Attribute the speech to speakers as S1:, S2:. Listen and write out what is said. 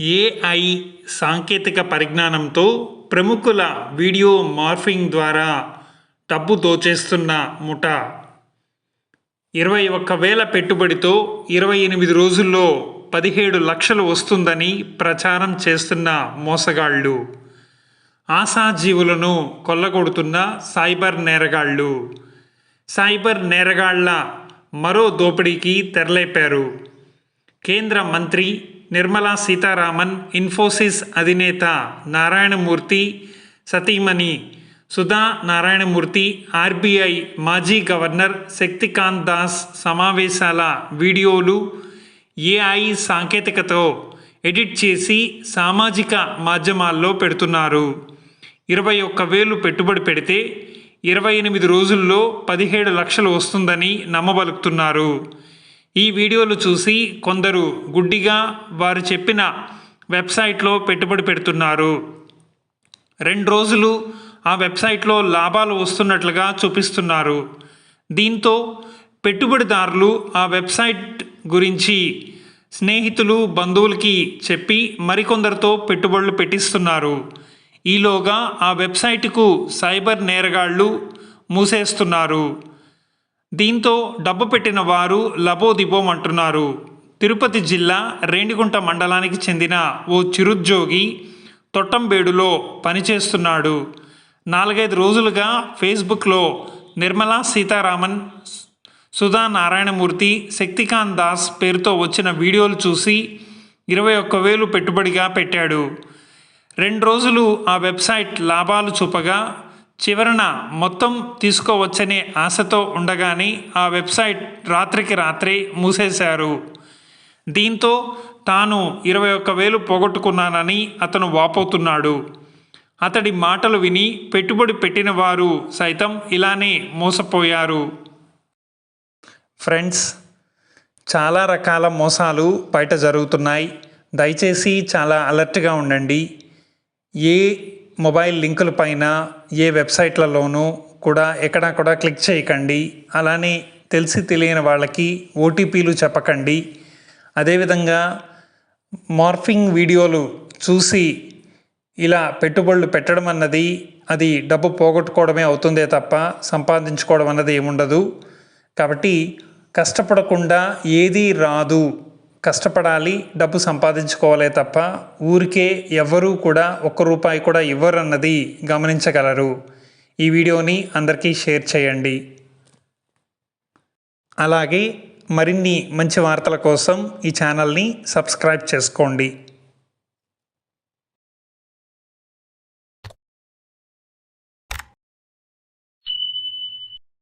S1: AI సాంకేతిక పరిజ్ఞానంతో ప్రముఖుల వీడియో మార్ఫింగ్ ద్వారా డబ్బు దోచేస్తున్న ముఠా. ఇరవై ఒక్క వేల పెట్టుబడితో ఇరవై ఎనిమిది రోజుల్లో పదిహేడు లక్షలు వస్తుందని ప్రచారం చేస్తున్న మోసగాళ్ళు. ఆశాజీవులను కొల్లగొడుతున్న సైబర్ నేరగాళ్ళు. సైబర్ నేరగాళ్ళ మరో దోపిడీకి తెరలేపారు. కేంద్ర మంత్రి నిర్మలా సీతారామన్ ఇన్ఫోసిస్ అధినేత నారాయణమూర్తి సతీమణి సుధా నారాయణమూర్తి ఆర్బీఐ మాజీ గవర్నర్ శక్తికాంత్ దాస్ సమావేశాల వీడియోలు ఏఐ సాంకేతికతో ఎడిట్ చేసి సామాజిక మాధ్యమాల్లో పెడుతున్నారు. ఇరవై ఒక్క వేలు పెట్టుబడి పెడితే ఇరవై ఎనిమిది రోజుల్లో పదిహేడు లక్షలు వస్తుందని నమ్మబలుకుతున్నారు. ఈ వీడియోలు చూసి కొందరు గుడ్డిగా వారు చెప్పిన వెబ్సైట్లో పెట్టుబడి పెడుతున్నారు. రెండు రోజులు ఆ వెబ్సైట్లో లాభాలు వస్తున్నట్లుగా చూపిస్తున్నారు. దీంతో పెట్టుబడిదారులు ఆ వెబ్సైట్ గురించి స్నేహితులు బంధువులకి చెప్పి మరికొందరితో పెట్టుబడులు పెట్టిస్తున్నారు. ఈలోగా ఆ వెబ్సైట్కు సైబర్ నేరగాళ్ళు మూసేస్తున్నారు. దీంతో డబ్బు పెట్టిన వారు లబోదిబోం అంటున్నారు. తిరుపతి జిల్లా రేణిగుంట మండలానికి చెందిన ఓ చిరుద్యోగి తొట్టంబేడులో పనిచేస్తున్నాడు. నాలుగైదు రోజులుగా ఫేస్బుక్లో నిర్మలా సీతారామన్ సుధా నారాయణమూర్తి శక్తికాంత్ దాస్ పేరుతో వచ్చిన వీడియోలు చూసి ఇరవై ఒక్క వేలు పెట్టుబడిగా పెట్టాడు. రెండు రోజులు ఆ వెబ్సైట్ లాభాలు చూపగా చివరన మొత్తం తీసుకోవచ్చనే ఆశతో ఉండగానే ఆ వెబ్సైట్ రాత్రికి రాత్రే మూసేశారు. దీంతో తాను ఇరవై ఒక్క వేలు పోగొట్టుకున్నానని అతను వాపోతున్నాడు. అతడి మాటలు విని పెట్టుబడి పెట్టిన వారు సైతం ఇలానే మోసపోయారు. ఫ్రెండ్స్ చాలా రకాల మోసాలు బయట జరుగుతున్నాయి. దయచేసి చాలా అలర్ట్గా ఉండండి. ఏ మొబైల్ లింకుల పైన ఏ వెబ్సైట్లలోనూ కూడా ఎక్కడా కూడా క్లిక్ చేయకండి. అలానే తెలిసి తెలియని వాళ్ళకి ఓటీపీలు చెప్పకండి. అదేవిధంగా మార్ఫింగ్ వీడియోలు చూసి ఇలా పెట్టుబడులు పెట్టడం అన్నది అది డబ్బు పోగొట్టుకోవడమే అవుతుందే తప్ప సంపాదించుకోవడం అన్నది ఏముండదు. కాబట్టి కష్టపడకుండా ఏదీ రాదు. కష్టపడాలి డబ్బు సంపాదించుకోవాలే తప్ప ఊరికే ఎవ్వరూ కూడా ఒక్క రూపాయి కూడా ఇవ్వరన్నది గమనించగలరు. ఈ వీడియోని అందరికీ షేర్ చేయండి. అలాగే మరిన్ని మంచి వార్తల కోసం ఈ ఛానల్ని సబ్స్క్రైబ్ చేసుకోండి.